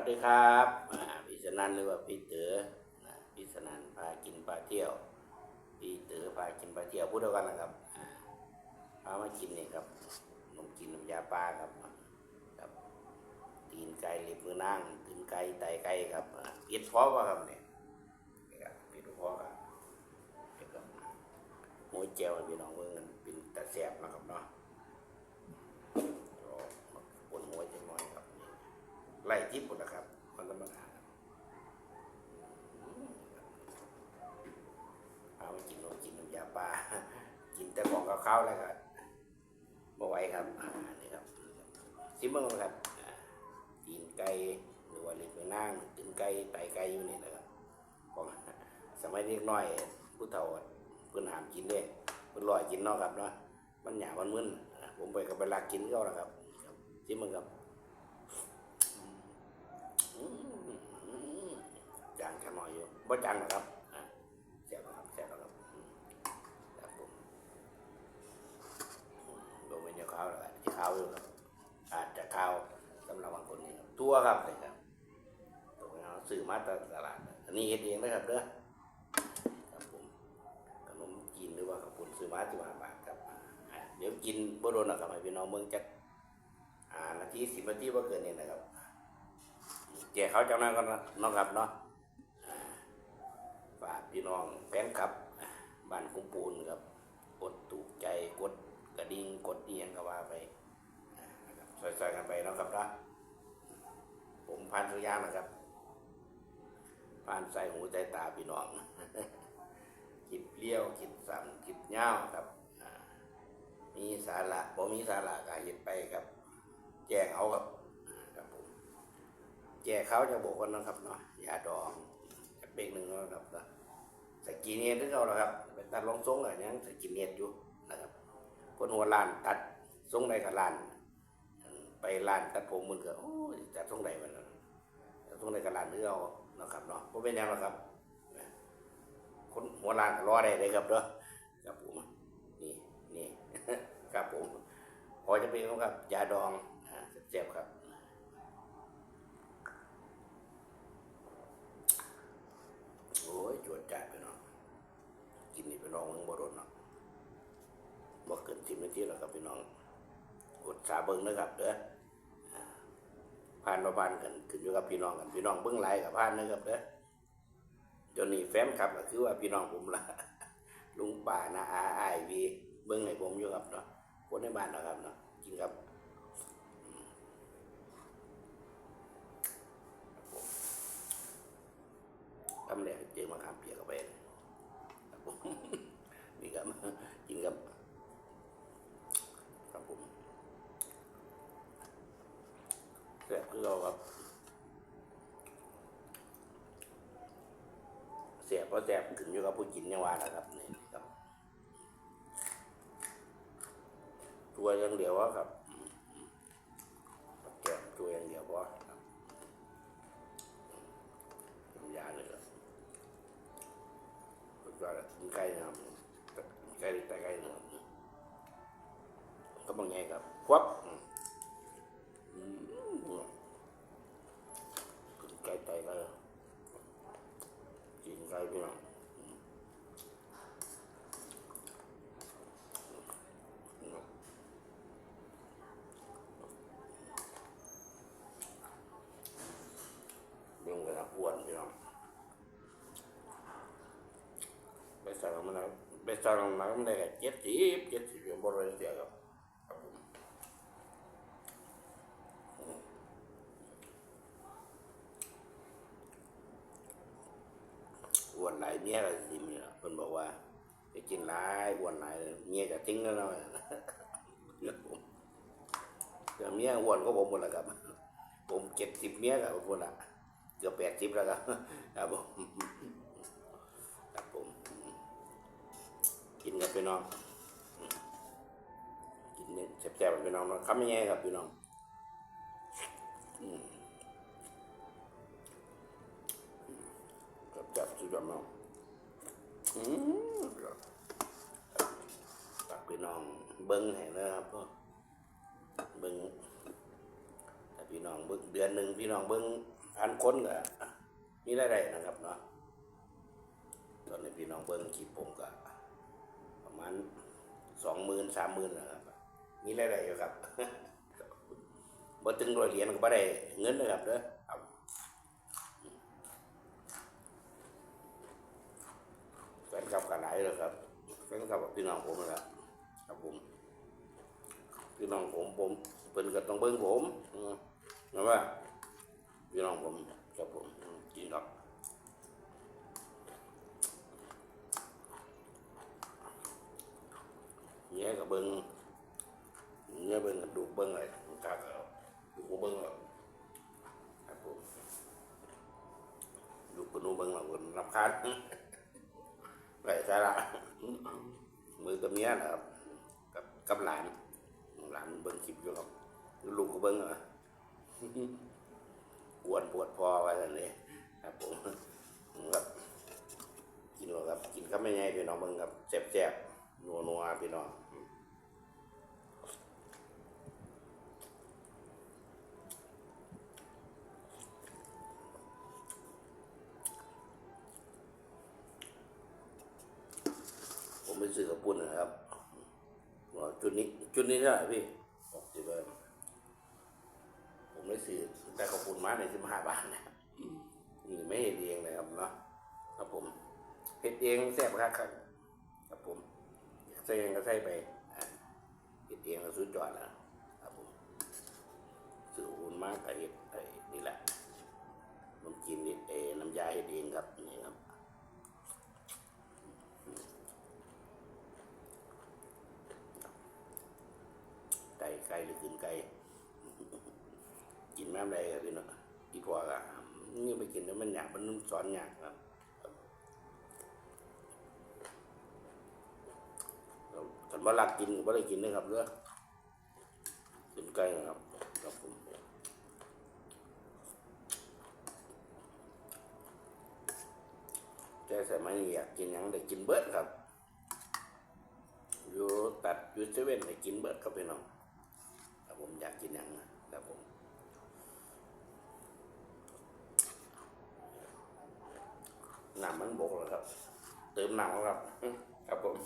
วัสดีครับพี่สนันหรือว่าพี่เต๋อพี่สนันพากินพาเที่ยวพี่เต๋อพากินพาเที่ยวพูดเดียวกันนะครับพามากินนี่ครับขนมกินน้ำยาปลาครับครับตีนไก่เล็บมือนางตีนไก่ไตไก่ครับเพีดพอป่ะครับเนี่ยนี่ครับเพีดพอครับเดี๋ยวครับหมูเจียวพี่น้องเมืองกันเป็นตะแสบนะครับเนาะรอปนหัวจังหน่อยครับนี่ ไล่ทิพย์หมดนะครับมันธรรมดาเอาไปกินนมกินน้ำยาปลากินแต่ของกับข้าวแล้วก็บ่ไหวครับนี่ครับซิมเบิ้งครับอ่าตีนไก่หรือว่าเล็บมือนางตีนไก่ไตไก่อยู่นี่นะครับของสมัยเด็กน้อยผู้เฒ่าเพิ่นหามกินเด้เพิ่นลอยกินนาะครับเนาะมันหยาบมันมึนผมไปกับไปลักกินก็แล้วครับซิมเบิ้งครับ จางขน่อยอยู่บ่จางหรอกครับแซ่บนะครับแซ่บนะครับครับผมอืมโดนเป็นเดียวขาวแล้วที่ขาวอยู่ครับ อาจจะขาวสำหรับบางคนนี่ครับตัวครับเลยครับตัวเราซื้อมาจากตลาดอันนี้เฮ็ดเองนะครับเด้อครับผมขนมจีนหรือว่าขาวปุ้นซื้อมาสิบห้าบาทครับเดี๋ยวกินบ่โดนหรอกครับให้พี่น้องเมืองจักอ่านาทีสิบนาทีบ่าเกินเนี้นะครับ กเขาเจ้านั้นก็เนาะครับเนาะฝากพี่น้องแฟนครับบ้านคุ้มปูนครับกดถูกใจกดกระดิ่งกดเอียงก็ว่าไปอ่ๆกันไปนะครับนะผมพันสุยานะครับผ่านใส่หูใจตาพี่น้องคิดเลี้ยวคิดสั่นคิดเง่าครับมีสาระบ่มีสาระก็เห็นไปครับ แจ้งเอาครับ ก่เขาจะบอกว่านะครับเนาะยาดองจะเป็นหนึ่งนะครับนะสกินเนตที่เรานะครับเป็นตัดรองทรงอะไรยังสกินเนตอยู่นะครับ คนหัวล้านตัดทรงใดกับล้าน ไปล้านตัดผมมันก็โอ้ยจัดทรงใดมันตัดทรงใดกับล้านเนื้อเอานะครับเนาะผมเป็นแนวนะครับ คนหัวล้านก็รอได้เลยครับเนาะครับผมนี่นี่ครับผมพอจะเป็นครับยาดองเจ็บครับ โอ้ยจวดจ่ายไปเนาะกินนี่ไปน้องมึงบ่โดนเนาะบ่ เกินทีแล้วครับพี่น้องกดสาเบิ้งนะครับเด้อผ่านมาผ่านกันขึ้นอยู่กับพี่น้องกันพี่น้องเบิ้งไลน์กับผ่านนะครับเด้อจนนี่แฟนครับก็คือว่าพี่น้องผมละลุงป่านะอาไอวีเบิ้งให้ผมอยู่ครับเนาะคนในบ้านนะครับเนาะกินครับอืมครับทำแหลกเจอมาขามเปียกไปครับผม นี่ครับ กินครับครับผมแซ่บคือเราครับ แซ่บเพราะแซ่บขึ้นอยู่กับผู้กินยังว่าแหละครับนี่ครับ ตัวอย่างเดียวอะครับแก้มตัวอย่างเดียวพอครับน้ำยาเลยครับก็กินไก่นะครับไก่แต่ไก่นะครับก็บางไงครับควับอืมกินไก่ไตไก่กินไก่พี่น้องอืม วัวนพี่น้องไปสั่งมันนะไปสั่งมามันได้แค่เจ็ดสิบเจ็ดสิบยังบ่ได้เสียครับครับอ้วนหลเมียก็สิมีล่ะเพิ่นบอกว่าไปกินหลายอ้วนหลเมียก็ทิ้งแล้วเนาะครับผมเดี๋ยวเมียอ้วนก็ผมหมดแล้วครับ ผมเจ็ดสิบเมียกับผมละ เกือบแปดสิบแล้วครับครับผมครับผม กินกับพี่น้อง กินเนี่ยแซ่บๆกับพี่น้องนะคำยังไงครับพี่น้องอืมแซ่บๆสุดยอดมากอืมฝากพี่น้องเบิ้งให้นะครับพ่อเบิ้งแต่พี่น้องเบิ้งเดือนหนึ่งพี่น้องเบิ้ง พันคนก็มีรายได้นะครับเนาะตอนนี้พี่น้องเบิ้งคลิปผมก็ประมาณสองหมื่นสามหมื่นนะครับ มีรายได้อยู่ครับบ่ถึงร้อยเหรียญก็บ่ได้เงินนะครับเด้อแฟนคลับกันหลายเลยครับแฟนคลับกับพี่น้องผมนะครับครับผมพี่น้องผมผมเป็นก็ต้องเบิ่งผมนะว่า พี่น้องผมครับผมกินครับเนี่ยก็เบิ่งเนี่ยเบิ่งดูเบิ่งอะไรกากเอาดูเบิ่งแล้วครับผมดูกระดูกเบิ่งแล้วก็รำคาญไรสาระมือกับเมียนะครับกับกับหลานหลานเบิ่งคลิปอยู่ครับลูกก็เบิ่งอะก วนปวดพอไว้แล้วนี่ครับผมครับกินหรอครับกินก็ไม่ไงพี่น้องเบิ่งครับแซ่บๆนัวพี่น้องผมไปซื้อกระปุ่นนะครับว่าจุดนี้จุดนี้เท่าไหร่พี่หกสิบเอ็ผมได้ซื้อ แต่กระปุ่นมาในสิบห้าบาทนะนี่ไม่เห็นเองเลยครับเนาะครับผมเห็ดเองแซ่บครับครับครับผมใส่เองก็ใส่ไปอะเห็ดเองก็สุดยอดนะครับผมซื้ออุ่นมากกับเห็ดไอ้นี่แหละน้ำจิ้มนี่เออน้ำยาเห็ดเองครับนี่ครับ ไก่ไก่หรือกินไก่ กิ นแม่อะไรครับพี่น้องอีพอก็นี่ไปกินแล้วมันอยากมันนุ่มสอนอยากครับกันบ่รักกินก็บ่ได้กินนะครับเด้องกินไก่นะครับครับผมแต่สมัยนี้อยากกินยังได้กินเบิดครับอยู่ตัดอยู่เซเว่นได้กินเบิดครับพี่น้องครับผมอยากกินยังนะครับผม น้ำมันบกแล้วครับ เติมน้ำแล้วครับครับผม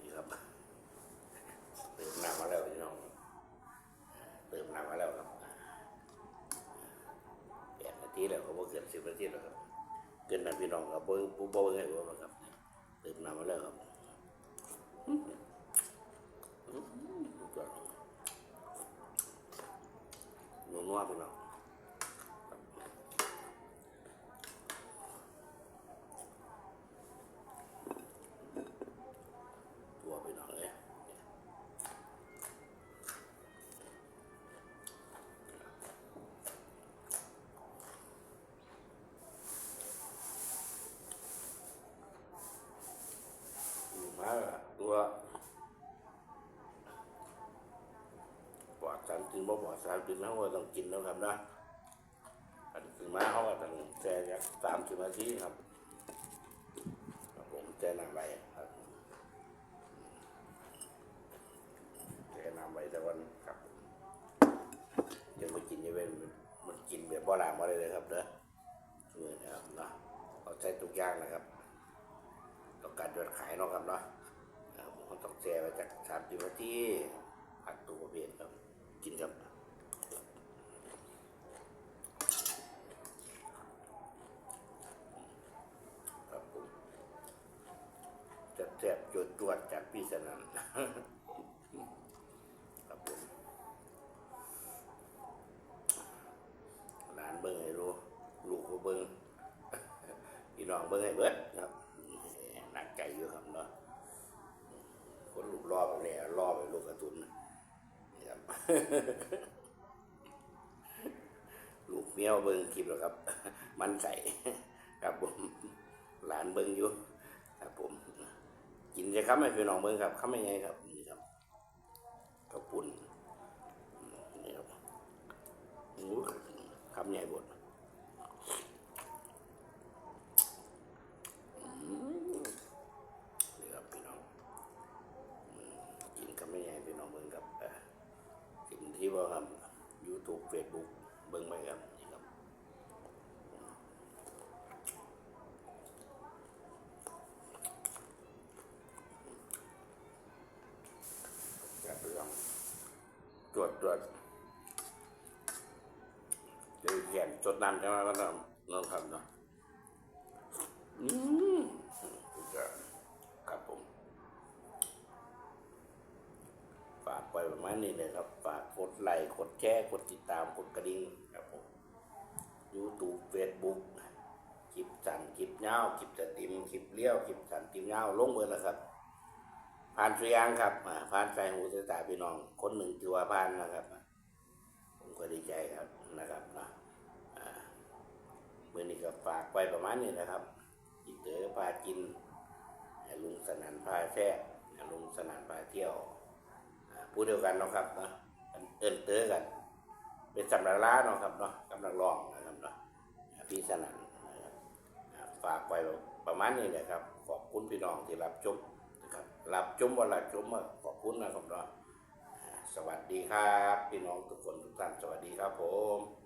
นี่ครับเติมน้ำมาแล้วพี่น้องเติมน้ำมาแล้วครับแปดนาทีแล้วก็บ่เกินสิบนาทีแล้วครับเกินนะพี่น้ องครับเบิ้งปูเบิ้งให้ผมครับเติมน้ำมาแล้วครับน้อหือสุดยอดนัวๆพี่น้องตัว ละตัวปลอดสารกินบ่ปลอดสารกินเขาก็ต้องกินแล้วครับนะอันคือมาเขาก็ต้องแช่ยักสามสิบนาทีครับครับผมแช่น้ำไปครับแนะนำไว้แต่วันครับยังไม่กินอยังเป็นมันกินแบบบ่ลามาเลยเลยครับเด้อนี่นะครับเนาะเอาใช้ทุกอย่างนะครับต้องการยอดขายเนาะครับเนาะ แชร์ไว้จากสามสิบนาทีผัดตัวเปลี่ยนครับ กินครับครับผมจะแซ่บจดจวดจากพี่สนันครับผมหลานเบิ้งให้รู้ลูกก็เบิ้งพี่น้องเบิ้งให้เบิดครับหนักใจอยู่ครับเนาะคนลูกรอบเนี่ยรอบไปลูกกระตุนนี่ครับ ลูกเมียวเบิ้งคลิปแล้วครับ มันใส่ครับผม หลานเบิ้งอยู่ครับผม กินจะครับไม่คือน้องเบิ้งครับข้าไม่ไงครับนี่ครับกระปุ่นนี่ครับโอ้คำใหญ่บดอืมนี่ครับพี่น้องอืมกินคำไม่ใหญ่พี่น้องเบิ่งครับเอ่อสิ่งที่ว่าครับ YouTube Facebook เบิ่งไปครับนี่ครับครับพี่องตรวจตรวจเดี๋ยวเขียนจดนำใช่ไหมก็ต้องน้องทำเนาะอืมครับผมฝากไปประมาณนี้เลยครับ ไลค์กดแชร์กดติดตามกดกระดิ่งครับผม YouTube Facebook คลิปสั่นคลิปเงาคลิปสตรีมคลิปเลี้ยวคลิปสั่นคลิปเงาลงเบอร์แล้วครับผ่านสุยางครับอ่าผ่านใจหูสายตาพี่น้อง คนหนึ่งถือว่าผ่านนะครับ ผมก็ดีใจครับนะครับนะอ่าเมื่อนี้ก็ฝากไปประมาณนี้นะครับอีเต๋อพากินลุงสนันพาแท้ลุงสนันพาเที่ยวอ่าพูดเดียวกันเนาะครับนะ อินเตือกัน เป็นสำนักล้าเนาะครับเนาะกำลังรองนะครับเนาะพี่สนันนะครับฝากไปประมาณนี้นะครับ ขอบคุณพี่น้องที่รับชมนะครับรับชมว่ารับชมว่าขอบคุณนะครับเนาะสวัสดีครับ พี่น้องทุกคนทุกท่านสวัสดีครับผม